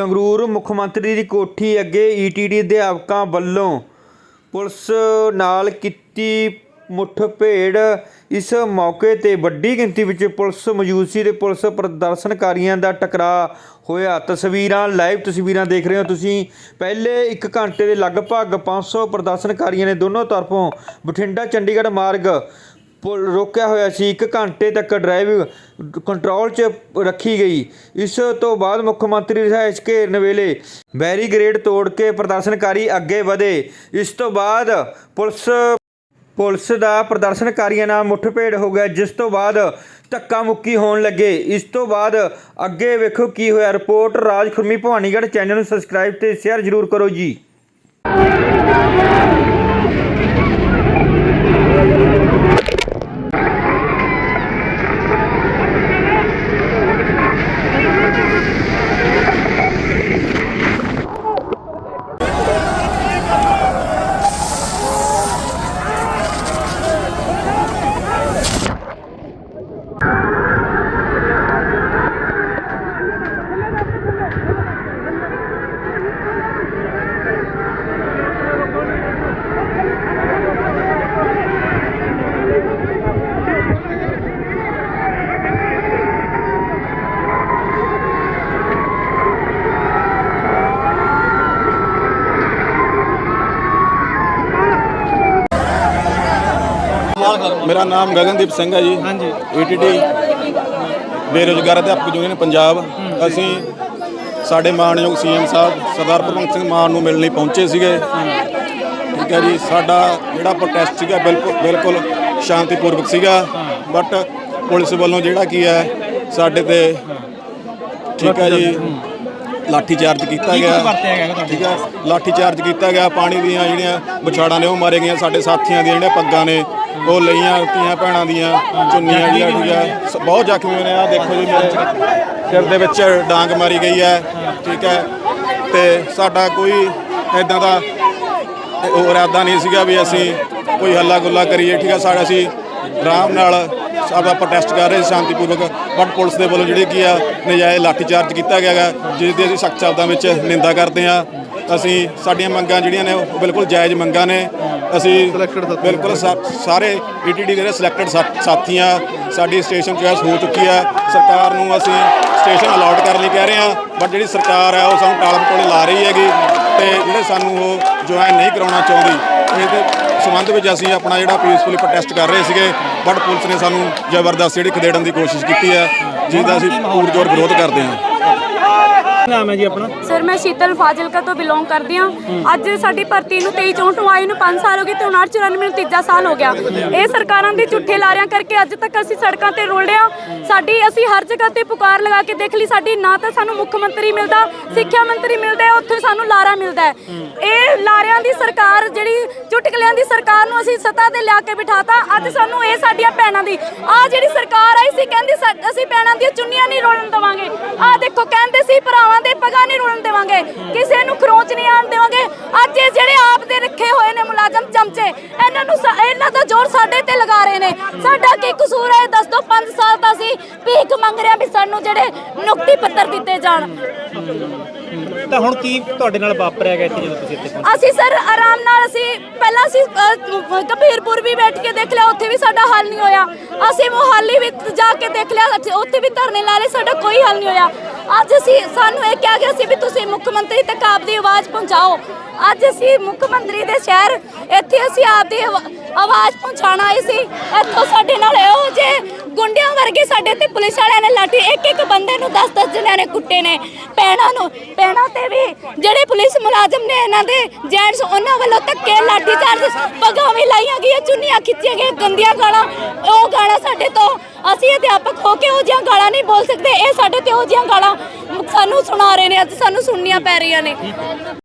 ਸੰਗਰੂਰ ਮੁੱਖ ਮੰਤਰੀ ਦੀ ਕੋਠੀ ਅੱਗੇ ਈਟੀਡੀ ਅਧਿਆਪਕਾਂ ਵੱਲੋਂ ਪੁਲਿਸ ਨਾਲ ਕੀਤੀ ਮੁੱਠਭੇੜ। ਇਸ ਮੌਕੇ ਤੇ ਵੱਡੀ ਗਿਣਤੀ ਵਿੱਚ ਪੁਲਿਸ ਮੌਜੂਦ ਸੀ ਤੇ ਪੁਲਿਸ ਪ੍ਰਦਰਸ਼ਨਕਾਰੀਆਂ ਦਾ ਟਕਰਾਅ ਹੋਇਆ। ਤਸਵੀਰਾਂ, ਲਾਈਵ ਤਸਵੀਰਾਂ ਦੇਖ ਰਹੇ ਹੋ ਤੁਸੀਂ। ਪਹਿਲੇ 1 ਘੰਟੇ ਦੇ ਲਗਭਗ 500 ਪ੍ਰਦਰਸ਼ਨਕਾਰੀਆਂ ਨੇ ਦੋਨੋਂ ਤਰਫੋਂ ਬਠਿੰਡਾ, ਚੰਡੀਗੜ੍ਹ ਮਾਰਗ ਰੋਕਿਆ ਹੋਇਆ ਸੀ 1 ਘੰਟੇ ਤੱਕ ਡਰਾਈਵ ਕੰਟਰੋਲ 'ਚ ਰੱਖੀ ਗਈ। ਇਸ ਤੋਂ ਬਾਅਦ ਮੁੱਖ ਮੰਤਰੀ ਰਿਹਾਇਸ਼ ਘੇਰਨ ਵੇਲੇ ਬੈਰੀਗੇਡ ਤੋੜ ਕੇ ਪ੍ਰਦਰਸ਼ਨਕਾਰੀ ਅੱਗੇ ਵਧੇ। ਇਸ ਤੋਂ ਬਾਅਦ ਪੁਲਿਸ ਪੁਲਿਸ ਦਾ ਪ੍ਰਦਰਸ਼ਨਕਾਰੀਆਂ ਨਾਲ ਮੁੱਠਭੇੜ ਹੋ ਗਿਆ, ਜਿਸ ਤੋਂ ਬਾਅਦ ਧੱਕਾ ਮੁੱਕੀ ਹੋਣ ਲੱਗੇ। ਇਸ ਤੋਂ ਬਾਅਦ ਅੱਗੇ ਵੇਖੋ ਕੀ ਹੋਇਆ। ਰਿਪੋਰਟ ਰਾਜ ਖੁਰਮੀ ਭਵਾਨੀਗੜ੍ਹ ਚੈਨਲ ਨੂੰ ਸਬਸਕ੍ਰਾਈਬ ਤੇ ਸ਼ੇਅਰ ਜ਼ਰੂਰ ਕਰੋ ਜੀ। ਮੇਰਾ ਨਾਮ ਗਗਨਦੀਪ ਸਿੰਘ ਹੈ ਜੀ। ਹਾਂਜੀ। ਈਟੀਟੀ ਬੇਰੁਜ਼ਗਾਰ ਅਧਿਆਪਕ ਯੂਨੀਅਨ ਪੰਜਾਬ। ਅਸੀਂ ਸਾਡੇ ਮਾਨਯੋਗ ਸੀਐਮ ਸਾਹਿਬ ਸਰਦਾਰ ਭਗਵੰਤ ਸਿੰਘ ਮਾਨ ਨੂੰ ਮਿਲਣ ਲਈ ਪਹੁੰਚੇ ਸੀਗੇ। ਠੀਕ ਹੈ ਜੀ ਸਾਡਾ ਜਿਹੜਾ ਪ੍ਰੋਟੈਸਟ ਸੀਗਾ ਬਿਲਕੁਲ ਬਿਲਕੁਲ ਸ਼ਾਂਤੀਪੂਰਵਕ ਸੀਗਾ। ਬਟ ਪੁਲਿਸ ਵੱਲੋਂ ਜਿਹੜਾ ਕੀ ਹੈ ਸਾਡੇ ਤੇ ਠੀਕ ਹੈ ਜੀ। ਲਾਠੀ ਚਾਰਜ ਕੀਤਾ ਗਿਆ। ਵਰਤਿਆ ਤੁਹਾਡੇ ਠੀਕ ਹੈ ਲਾਠੀ ਚਾਰਜ ਕੀਤਾ ਗਿਆ। ਪਾਣੀ ਦੀਆਂ ਜਿਹੜੀਆਂ ਵਿਛਾੜਾਂ ਨੇ ਉਹ ਮਾਰੇ ਗਈਆਂ। ਸਾਡੇ ਸਾਥੀਆਂ ਦੀਆਂ ਜਿਹੜੀਆਂ ਪੱਗਾਂ ਨੇ ਉਹ ਲਈਆਂ ਧੀਆਂ ਭੈਣਾਂ ਦੀਆਂ ਚੁੰਨੀਆਂ ਜਿਹੜੀਆਂ ਠੀਕ ਹੈ ਸ- ਬਹੁਤ ਜ਼ਖਮੀ ਹੋਏ ਨੇ। ਆ ਦੇਖੋ ਜੀ ਮੇਰੇ ਸਿਰ ਦੇ ਵਿੱਚ ਡਾਂਗ ਮਾਰੀ ਗਈ ਹੈ। ਠੀਕ ਹੈ। ਤੇ ਸਾਡਾ ਕੋਈ ਇਦਾਂ ਦਾ ਉਹ ਇਰਾਦਾ ਨਹੀਂ ਸੀਗਾ ਵੀ ਅਸੀਂ ਕੋਈ ਹੱਲਾ ਗੁੱਲਾ ਕਰੀਏ। ਠੀਕ ਹੈ। ਸਾਡਾ ਅਸੀਂ ਆਰਾਮ ਨਾਲ ਸਾਡਾ ਪ੍ਰੋਟੈਸਟ ਕਰ ਰਹੇ ਸੀ ਸ਼ਾਂਤੀਪੂਰਵਕ ਬਟ ਪੁਲਿਸ ਦੇ ਵੱਲੋਂ ਜਿਹੜੀ ਕੀ ਆ ਨਜਾਇਜ਼ ਲਾਠੀ ਚਾਰਜ ਕੀਤਾ ਗਿਆ ਗਾ ਜਿਸ ਦੀ ਅਸੀਂ ਸਖਤ ਸ਼ਬਦਾਂ ਵਿੱਚ ਨਿੰਦਾ ਕਰਦੇ ਹਾਂ। ਅਸੀਂ ਸਾਡੀਆਂ ਮੰਗਾਂ ਜਿਹੜੀਆਂ ਨੇ ਉਹ ਬਿਲਕੁਲ ਜਾਇਜ਼ ਮੰਗਾਂ ਨੇ। ਅਸੀਂ ਬਿਲਕੁਲ ਸਾਰੇ ਈਟੀਡੀ ਦੇ ਜਿਹੜੇ ਸਿਲੈਕਟਡ ਸਾਥੀਆਂ ਸਾਡੀ ਸਟੇਸ਼ਨ ਚੁਆਇਸ ਹੋ ਚੁੱਕੀ ਆ। ਸਰਕਾਰ ਨੂੰ ਅਸੀਂ ਸਟੇਸ਼ਨ ਅਲਾਟ ਕਰਨ ਲਈ ਕਹਿ ਰਹੇ ਹਾਂ ਬਟ ਜਿਹੜੀ ਸਰਕਾਰ ਹੈ ਉਹ ਸਾਨੂੰ ਟਾਲਮ ਟੋਲੇ ਲਾ ਰਹੀ ਹੈਗੀ ਤੇ ਜਿਹੜੇ ਸਾਨੂੰ ਉਹ ਜੁਆਇਨ ਨਹੀਂ ਕਰਾਉਣਾ ਚਾਹੁੰਦੀ ਇਹਦੇ ਸੰਬੰਧ ਵਿੱਚ ਅਸੀਂ ਆਪਣਾ ਜਿਹੜਾ ਪੀਸਫੁਲੀ ਪ੍ਰੋਟੈਸਟ ਕਰ ਰਹੇ ਸੀਗੇ ਬਟ ਪੁਲਿਸ ਨੇ ਸਾਨੂੰ ਜ਼ਬਰਦਸਤ ਜਿਹੜੀ ਖਦੇੜਨ ਦੀ ਕੋਸ਼ਿਸ਼ ਕੀਤੀ ਹੈ, ਜਿਸ ਦਾ ਅਸੀਂ ਪੂਰਜੋਰ ਵਿਰੋਧ ਕਰਦੇ ਹਾਂ। ਨਾਮ ਹੈ ਜੀ ਆਪਣਾ? ਸਰ ਮੈਂ ਸ਼ੀਤਲ ਫਾਜ਼ਿਲਕਾ ਤੋਂ ਬਿਲੋਂਗ ਕਰਦੀ ਹਾਂ। ਅੱਜ ਸਾਡੀ ਭਰਤੀ ਨੂੰ 23 ਚੌਂਟ ਨੂੰ ਆਈ ਨੂੰ 5 ਸਾਲ ਹੋ ਗਏ ਤੇ 59 94 ਨੂੰ ਤੀਜਾ ਸਾਲ ਹੋ ਗਿਆ। ਇਹ ਸਰਕਾਰਾਂ ਦੇ ਝੂਠੇ ਲਾਰਿਆਂ ਕਰਕੇ ਅੱਜ ਤੱਕ ਅਸੀਂ ਸੜਕਾਂ ਤੇ ਰੋਲ ਰਹੇ ਸਾਡੀ ਅਸੀਂ ਹਰ ਜਗ੍ਹਾ ਤੇ ਪੁਕਾਰ ਲਗਾ ਕੇ ਦੇਖ ਲਈ ਸਾਡੀ ਨਾ ਤਾਂ ਸਾਨੂੰ ਮੁੱਖ ਮੰਤਰੀ ਮਿਲਦਾ ਸਿੱਖਿਆ ਮੰਤਰੀ ਮਿਲਦਾ ਹੈ ਉੱਥੇ ਸਾਨੂੰ ਲਾਰਾ ਮਿਲਦਾ ਹੈ। ਇਹ ਲਾਰਿਆਂ ਦੀ ਸਰਕਾਰ ਜਿਹੜੀ ਚੁਟਕਲਿਆਂ ਦੀ ਸਰਕਾਰ ਨੂੰ ਅਸੀਂ ਸੱਤਾ ਤੇ ਲਿਆ ਕੇ ਬਿਠਾਤਾ ਅੱਜ ਸਾਨੂੰ ਇਹ ਸਾਡੀਆਂ ਭੈਣਾਂ ਦੀ ਆਹ ਜਿਹੜੀ ਸਰਕਾਰ ਆਈ ਸੀ ਕਹਿੰਦੀ ਅਸੀਂ ਭੈਣਾਂ ਦੀਆਂ ਚੁੰਨੀਆਂ ਨਹੀਂ ਰੋਲਣ ਦੇਵਾਂਗੇ। ਆਹ ਦੇਖੋ ਕਹਿੰਦੇ ਸੀ ਭਰਾਵਾਂ ਦੇ ਪਗਾਂ ਨਹੀਂ ਰੋਲਣ ਦੇਵਾਂਗੇ ਕਿਸੇ ਨੂੰ ਖਰੋਚ ਨਹੀਂ ਆਣ ਦੇਵਾਂਗੇ। ਅੱਜ ਇਹ ਜਿਹੜੇ ਆਪ ਦੇ ਰੱਖੇ ਹੋਏ ਨੇ ਮੁਲਾਜ਼ਮ ਚਮਚੇ ਇਹਨਾਂ ਨੂੰ ਇਹਨਾਂ ਦਾ ਜ਼ੋਰ ਸਾਡੇ ਤੇ ਲਗਾ ਰਹੇ ਨੇ। ਸਾਡਾ ਕੀ ਕਸੂਰ ਹੈ? ਦੱਸ ਦਿਓ 5 ਸਾਲ ਦਾ ਸੀ ਭੀਖ ਮੰਗ ਰਿਹਾ ਵੀ ਸਾਨੂੰ ਜਿਹੜੇ ਨੁਕਤੀ ਪੱਤਰ ਦਿੱਤੇ ਜਾਣ। ਤਾਂ ਹੁਣ ਕੀ ਤੁਹਾਡੇ ਨਾਲ ਵਾਪਰਿਆ ਗਿਆ ਇੱਥੇ ਜਦੋਂ ਤੁਸੀਂ ਇੱਥੇ ਪਹੁੰਚੇ? ਅਸੀਂ ਸਰ ਆਰਾਮ ਨਾਲ ਅਸੀਂ ਪਹਿਲਾਂ ਅਸੀਂ ਕਬੀਰਪੁਰ ਵੀ ਬੈਠ ਕੇ ਦੇਖ ਲਿਆ ਉੱਥੇ ਵੀ ਸਾਡਾ ਹੱਲ ਨਹੀਂ ਹੋਇਆ। ਅਸੀਂ ਮੋਹਾਲੀ ਵੀ ਜਾ ਕੇ ਦੇਖ ਲਿਆ ਉੱਥੇ ਵੀ ਧਰਨੇ ਲਾ ਲਏ ਸਾਡਾ ਕੋਈ ਹੱਲ ਨਹੀਂ ਹੋਇਆ। ਅੱਜ ਅਸੀਂ ਸਾਨੂੰ ਇਹ ਕਿਹਾ ਗਿਆ ਸੀ ਵੀ ਤੁਸੀਂ ਮੁੱਖ ਮੰਤਰੀ ਤੱਕ ਆਪਦੀ ਆਵਾਜ਼ ਪਹੁੰਚਾਓ। ਅੱਜ ਅਸੀਂ ਮੁੱਖ ਮੰਤਰੀ ਦੇ ਸ਼ਹਿਰ ਇੱਥੇ ਅਸੀਂ ਆਪਦੀ ਆਵਾਜ਼ ਪਹੁੰਚਾਉਣ ਆਏ ਸੀ। ਇੱਥੋਂ ਸਾਡੇ ਨਾਲ ਇਹੋ ਜੇ ਗੁੰਡਿਆਂ ਵਰਗੇ ਸਾਡੇ ਤੇ ਪੁਲਿਸ ਵਾਲਿਆਂ ਨੇ ਲਾਠੀ ਇੱਕ ਇੱਕ ਬੰਦੇ ਨੂੰ 10 10 ਜਣਿਆਂ ਨੇ ਕੁੱਟੇ ਨੇ। ਪੈਣਾ ਨੂੰ, ਪੈਣਾ ਤੇ ਵੀ ਜਿਹੜੇ ਪੁਲਿਸ ਮੁਲਾਜ਼ਮ ਨੇ ਇਹਨਾਂ ਦੇ ਜੈਂਟਸ, ਉਹਨਾਂ ਵੱਲੋਂ ਧੱਕੇ ਲਾਠੀ ਚਾਰਜ ਪੱਗਾਂ ਵੀ ਲਾਈਆਂ ਗਈਆਂ, ਚੁੰਨੀਆਂ ਖਿੱਚੀਆਂ ਗਈਆਂ, ਗੰਦੀਆਂ ਗਾਲਾਂ, ਉਹ ਗਾਲਾਂ ਸਾਡੇ ਤੋਂ ਅਸੀਂ ਅਧਿਆਪਕ ਹੋ ਕੇ ਉਹ ਜਿਹੀਆਂ ਗਾਲਾਂ ਨਹੀਂ ਬੋਲ ਸਕਦੇ। ਇਹ ਸਾਡੇ ਤੇ ਉਹ ਜਿਹੀਆਂ ਗਾਲਾਂ ਸਾਨੂੰ ਸੁਣਾ ਰਹੇ ਨੇ, ਅੱਜ ਸਾਨੂੰ ਸੁਣਨੀਆਂ ਪੈ ਰਹੀਆਂ ਨੇ।